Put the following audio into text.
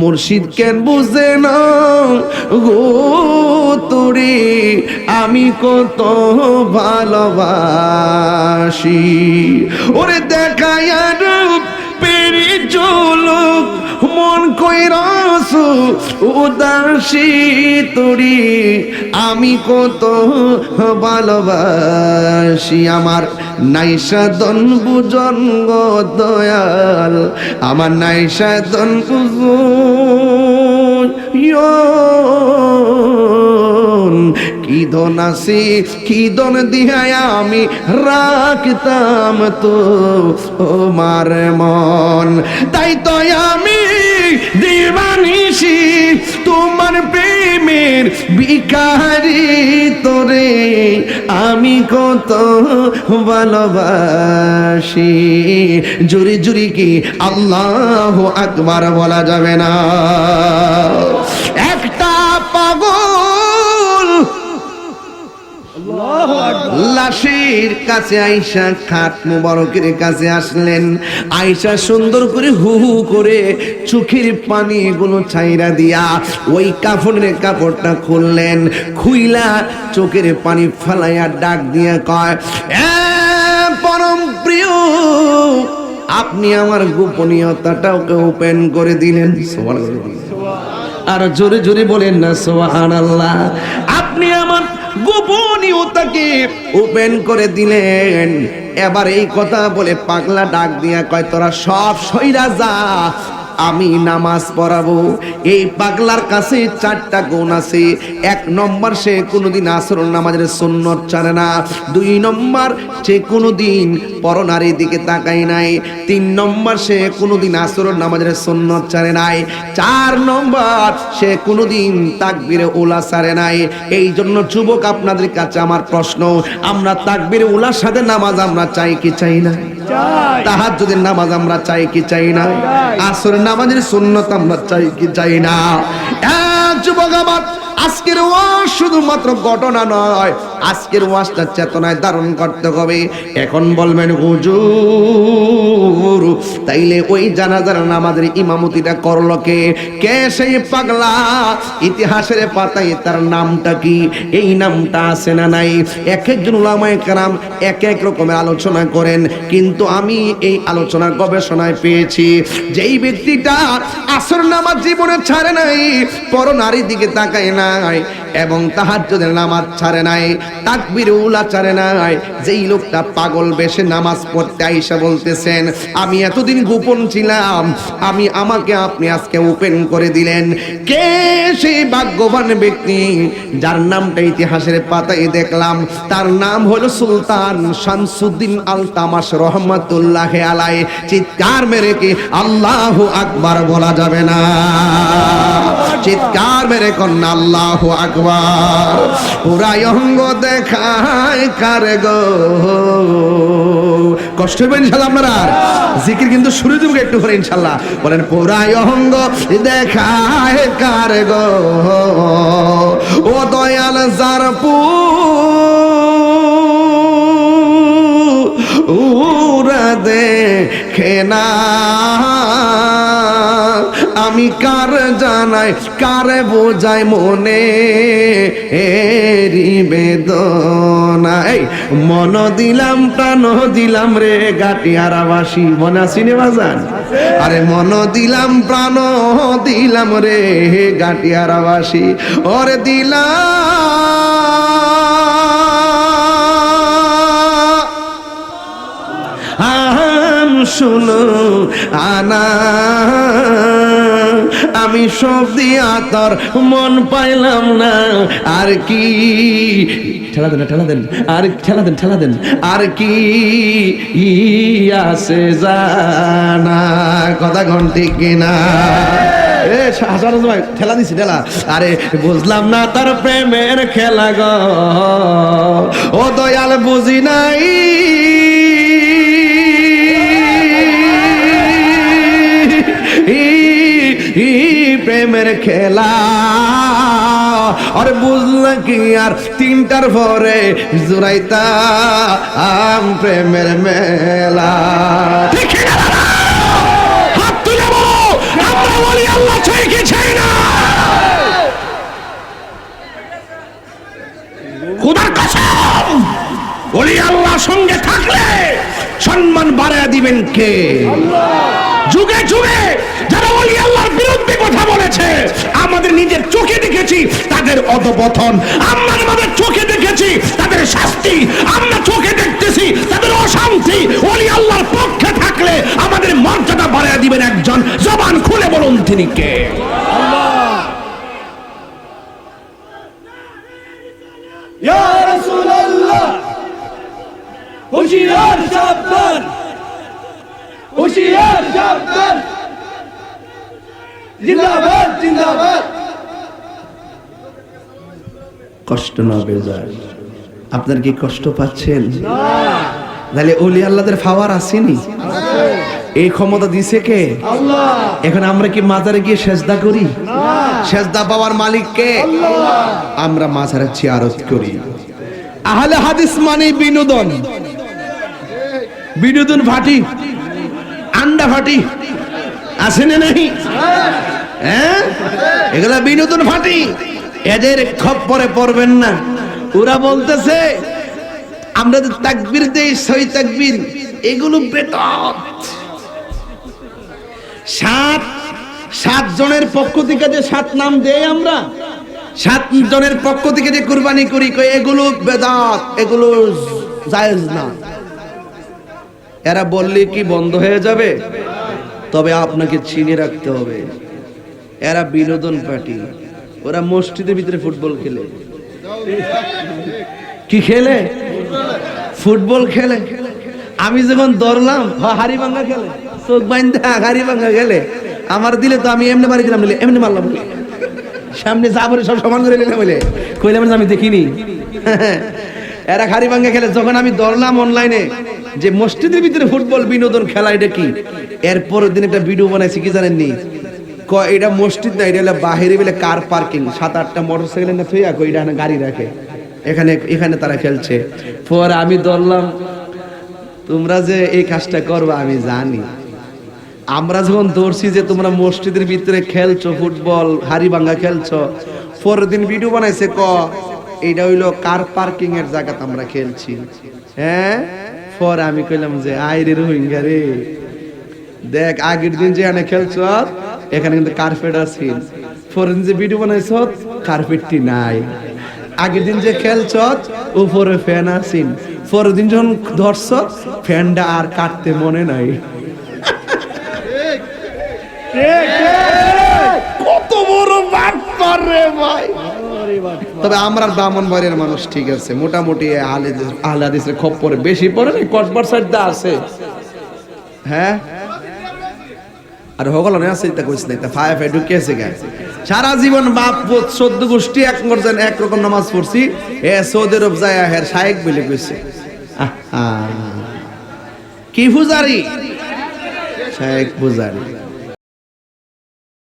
মুর্শিদ কেন বুঝে না গো তোরে আমি কত ভালোবাসি। ওরে দেখায় পেরি চলুক মন কইরাস উদাসী তুরি, আমি কত ভালোবাসি। আমার নাইসা দন বুজন গো দয়াল, আমার নাইসা দন বুজন আসি কি ধন দিহায় আমি রাখতাম তো তোমার মন। তাই তো আমি দিবানিসি তোমার প্রেমের বিকারি তোরে। আমি কত ভালোবাসি। জুরি জুরি কি আল্লাহ আকবার বলা যাবে না। লাশের কাছে আইসা খাট মুবারকের কাছে আসলেন। আইসা সুন্দর করে হু হু করে চোখের পানি গুলো ছাইরা দিয়া ওই কাপড়ের কাপড়টা খুললেন। খুইলা চোখের পানি ফালাইয়া ডাক দিয়া কয়, "এ পরম প্রিয়, আপনি আমার গোপনীয়তাটাকে ওপেন করে দিলেন। আর জোরে জোরে বলেন না সোহান আল্লাহ আপনি আমার গোপনীয়তাকে ওপেন করে দিলেন। এবার এই কথা বলে পাগলা ডাক দিয়া কয়, তোরা সব সইরা যা আমি নামাজ পড়াবো। এই পাগলার কাছে চারটা গুণ আছে। এক নম্বর, সে কোনোদিন আসর নামাজের সুন্নত ছাড়ে না। দুই নম্বর, সে কোনোদিন পরনারীর দিকে তাকাই নাই। তিন নম্বর, সে কোনোদিন আসর নামাজের সুন্নত ছাড়ে নাই। চার নম্বর, সে কোনোদিন তাকবিরে ওলা ছাড়ে নাই। এই জন্য যুবক, আপনাদের কাছে আমার প্রশ্ন, আমরা তাকবিরে ওলার সাথে নামাজ আমরা চাই কি চাই না? তাহার যদি নামাজ আমরা চাই কি চাই না? আসর নামাজের সুন্নত আমরা চাই কি চাই না? যুবক আমার আজকের ওয়াজ শুধুমাত্র ঘটনা নয়, আজকের ওয়াজটা চেতনায় ধারণ করতে হবে। এখন বলবেন, হুজুর, তাইলে ওই জানাজার নামাজের ইমামতিটা করল কে? কে সেই পাগলা? ইতিহাসের পাতায় তার নামটা কি? এই নামটা আছে না নাই? এক একজন উলামায়ে কেরাম এক এক রকমের আলোচনা করেন, কিন্তু আমি এই আলোচনার গবেষণায় পেয়েছি, যেই ব্যক্তিটা আসর নামাজ জীবনে ছাড়ে নাই, পর নারীর দিকে তাকায় নাই এবং তাহাজ্জুদের নামাজ ছাড়ে নাই, তাকবীর উলা ছাড়ে নাই। যেই লোকটা পাগল বেশে নামাজ পড়তে আইসা বলতেছেন, আমি এতদিন গোপন ছিলাম, আমি আমাকে আপনি আজকে ওপেন করে দিলেন। কে সেই ভাগ্যবান ব্যক্তি যার নামটা ইতিহাসের পাতায় দেখলাম? তার নাম হলো সুলতান শামসুদ্দিন আল তামাস রহমতুল্লাহ আলাই চিৎকার মেরে কি আল্লাহ আকবার বলা যাবে না? চিৎকার মেরে কন্যা আল্লাহ আকবার। পুরাই অঙ্গ দেখায় কারে গো? কষ্ট হবে ইনশাল্লাহ আপনারা? জিকির কিন্তু শুরু দেবো একটু করে ইনশাল্লাহ বলেন, পুরাই অঙ্গ দেখায় কারে গো? ও দয়াল যার পু উরা দেখে না আমি কার জানাই, কারে বোঝাই মনে? এরি বেদনাই মন দিলাম, প্রাণ দিলাম রে গাটি গাটিয়ারাবাসী। মনে আসিনি বাজান আরে মন দিলাম, প্রাণ দিলাম রে গাটি গাটিয়ারাবাসী। ওরে দিলাম। শুনো, আনা। আমি সব দিয়া তোর মন পাইলাম না। আর কি? ঠেলা দেন ঠেলা দেন। আর ঠেলা দেন ঠেলা দেন। আর কি আছে জানা? কথা ঘন্টি কিনা? ঠেলা দিছি, ঠেলা। আরে, বুঝলাম না তার প্রেমের খেলা গো। ও দয়াল বুঝি নাই। প্রেমের খেলা। আর বুঝলা কি আর তিনটার পরে জুরাইতা আম প্রেমের মেলা। সঙ্গে থাকলে সম্মান বাড়ায় দিবেন কে? যুগে যুগে যারা আল্লাহর বিরুদ্ধে কথা বলেছে। আমাদের নিজের চোখে দেখেছি তাদের অধপতন। আমরা আমাদের চোখে দেখেছি তাদের শাস্তি। আমরা চোখে দেখতেছি তাদের অশান্তি। ওলি আল্লাহর পক্ষে থাকলে আমাদের মর্যাদা বাড়ায় দিবেন একজন। জবান খুলে বলুন তিনি কে? হুশিয়ার সাবধান। হুশিয়ার সাবধান। জিন্দাবাদ জিন্দাবাদ। কষ্ট না বেজায় আপনার কি কষ্ট পাচ্ছেন? তাহলে ওলি আল্লাহদের ফাওয়ার আসেনি? এই ক্ষমতা দিছে কে? এখন আমরা কি মাজারে গিয়ে সেজদা করি? সেজদা পাওয়ার মালিক কে? আমরা মাজারে চিয়ারত করি। আহলে হাদিস মানে বিনোদন। বিনোদন ভাটি, আন্ডা ভাটি। আছে না নাই? হ্যাঁ? এগুলা বিনোদন ভাটি এদের খপ্পরে পড়বেন না। ওরা বলতেছে আমরা যে তাকবীর দেই সই তাকবীর এগুলো বেতত সাত সাত জনের পক্ষ থেকে যে সাত নাম দেই আমরা সাত জনের পক্ষ থেকে যে কুরবানি করি কই এগুলো বেদাত এগুলো জায়েজ না। এরা বললে কি বন্ধ হয়ে যাবে? তবে আপনাকে চিনে রাখতে হবে। এরা বিনোদন পার্টি। ওরা মসজিদের ভিতরে ফুটবল খেলে। কি খেলে? ফুটবল খেলে। আমি যখন দৌড়লাম হাড়ি ভাঙ্গা খেলে। চোখ বাইন্দা, হাড়ি ভাঙ্গা খেলে। আমার দিলে তো আমি এমনি মারি দিলাম এমনি মারলাম সামনে যা বলে সব সমান করে নিলাম বলে। কইলাম আমি দেখিনি। এরা হাড়ি ভাঙ্গা খেলে। যখন আমি দৌড়লাম অনলাইনে যে মসজিদের ভিতরে ফুটবল বিনোদন খেলা, এটা কি? এরপরের দিন একটা ভিডিও বানাইছি, কি জানেননি ক এটা মসজিদ না, এটা বাহিরে বলে কার পার্কিং সাত, আটটা মোটর সাইকেল না থইয়া কই এটা গাড়ি রাখে। এখানে এখানে তারা খেলছে। পরে আমি ধরলাম, তোমরা যে এই কাজটা করবে, আমি জানি। আমরা যখন ধরছি যে তোমরা মসজিদের ভিতরে খেলছো ফুটবল, হাড়ি ভাঙ্গা খেলছো, পরের দিন ভিডিও বানাইছে, ক, এটা হইল কার পার্কিং এর জায়গাতে আমরা খেলছি। হ্যাঁ? পরে আমি কইলাম যে আই রে রোহিঙ্গা রে। দেখ আগের দিন যে এখানে খেলছ এখানে কিন্তু কার্পেট আছে। দিন যে ভিডিও বানাইছ কার্পেটটি নাই। আগের দিন যে খেলছ উপরে ফ্যান আছেন পরের দিন যখন ধরছ ফ্যানটা আর কাটতে মনে নাই। কত বড় বাটপার রে ভাই। তবে আমরা ব্রাহ্মণ বাড়ির মানুষ, ঠিক আছে, মোটামুটি আহলে আহলে হাদিসের খপ্পরে বেশি পড়ে না কসবার সাইড দা আছে। হ্যাঁ? আর হগল না আছে তা ফায়া সারা জীবন বাপ, পুত গোষ্ঠী, এক করছেন এক রকম নামাজ পড়ছি। এ সৌদি যায় হের শায়েক বলে কইছে। কি পূজারি? শায়েক পূজারি।